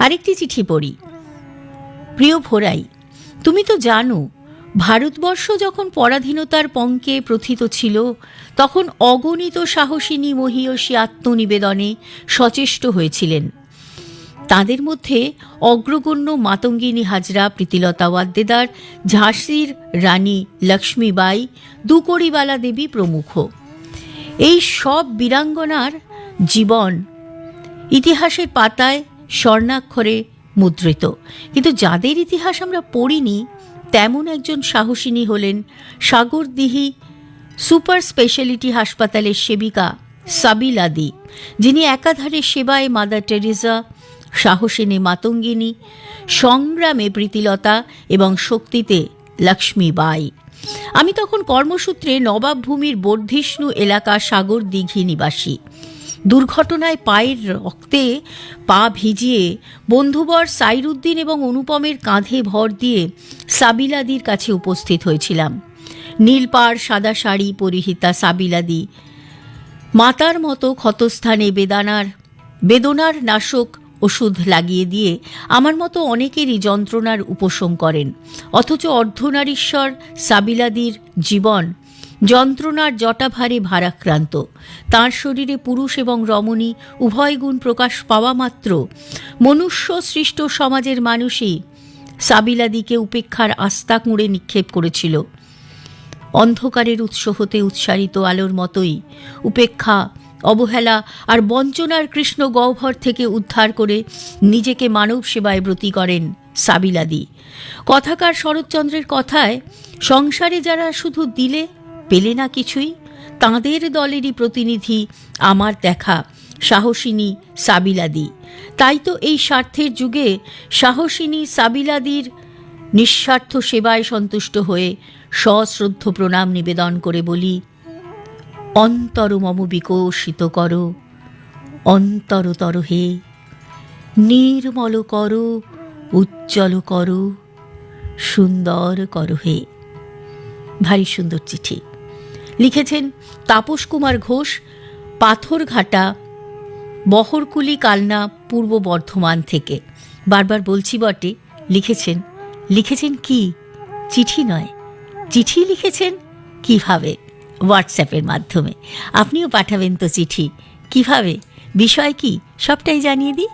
আরেকটি চিঠি পড়ি। প্রিয় ভোরাই, তুমি তো জানো, ভারতবর্ষ যখন পরাধীনতার পঙ্কে প্রথিত ছিল, তখন অগণিত সাহসিনী মহীয়সী আত্মনিবেদনে সচেষ্ট হয়েছিলেন। তাদের মধ্যে অগ্রগণ্য মাতঙ্গিনী হাজরা, প্রীতিলতা ওয়াদ্দেদার, ঝাঁসির রানী লক্ষ্মীবাই, দুকড়িবালা দেবী প্রমুখ। এই সব বীরাঙ্গনার জীবন ইতিহাসের পাতায় স্বর্ণাক্ষরে মুদ্রিত। কিন্তু যাদের ইতিহাস আমরা পড়িনি, তেমন একজন সাহসিনী হলেন সাগরদিহি সুপার স্পেশালিটি হাসপাতালের সেবিকা সাবিলাদি যিনি একাধারে সেবায় মাদার টেরিজা সাহসিনী মাতঙ্গিনী, সংগ্রামে প্রীতিলতা এবং শক্তিতে লক্ষ্মীবাই আমি তখন কর্মসূত্রে নবাবভূমির বর্ধিষ্ণু এলাকা সাগর দিঘি নিবাসী। দুর্ঘটনায় পায়ের রক্তে পা ভিজিয়ে বন্ধুবর সাইরুদ্দিন এবং অনুপমের কাঁধে ভর দিয়ে সাবিলাদির কাছে উপস্থিত হয়েছিলাম। নীলপাড় সাদা শাড়ি পরিহিতা সাবিলাদি। মাতার মতো ক্ষতস্থানে বেদানার, বেদনার নাশক ওষুধ লাগিয়ে দিয়ে আমার মতো অনেকেরই যন্ত্রণার উপশম করেন। অথচ অর্ধনারীশ্বর সাবিলাদির জীবন যন্ত্রণার জটাভারে ভারাক্রান্ত। তার শরীরে পুরুষ এবং রমণী, উভয় গুণ প্রকাশ পাওয়া মাত্র। মনুষ্য সৃষ্ট সমাজের মানুষই সাবিলাদিকে উপেক্ষার আস্থা কুঁড়ে নিক্ষেপ করেছিল। অন্ধকারের উৎস হতে উৎসারিত আলোর মতোই উপেক্ষা, অবহেলা আর বঞ্চনার কৃষ্ণ গহ্বর থেকে উদ্ধার করে নিজেকে মানব সেবায় ব্রতী করেন সাবিলাদি কথাকার শরৎচন্দ্রের কথায়, সংসারে যারা শুধু দিলে পেলে না কিছুই? তাঁদের দলেরই প্রতিনিধি আমার দেখা সাহসিনী সাবিলাদি। তাই তো এই স্বার্থের যুগে সাহসিনী সাবিলাদির নিঃস্বার্থ সেবায় সন্তুষ্ট হয়ে সশ্রদ্ধ প্রণাম নিবেদন করে বলি, অন্তর মম বিকশিত কর অন্তরতর হে, নির্মল কর, উজ্জ্বল কর, সুন্দর কর হে। ভারী সুন্দর চিঠি। লিখেছেন তাপস কুমার ঘোষ, পাথরঘাটা, বহরকুলি কালনা, পূর্ব বর্ধমান থেকে। বারবার বলছি বটে, লিখেছেন। লিখেছেন কি? চিঠি নয়। চিঠি লিখেছেন কীভাবে? হোয়াটসঅ্যাপের মাধ্যমে। আপনিও পাঠাবেন তো চিঠি। কীভাবে? বিষয় কি? সবটাই জানিয়ে দিই।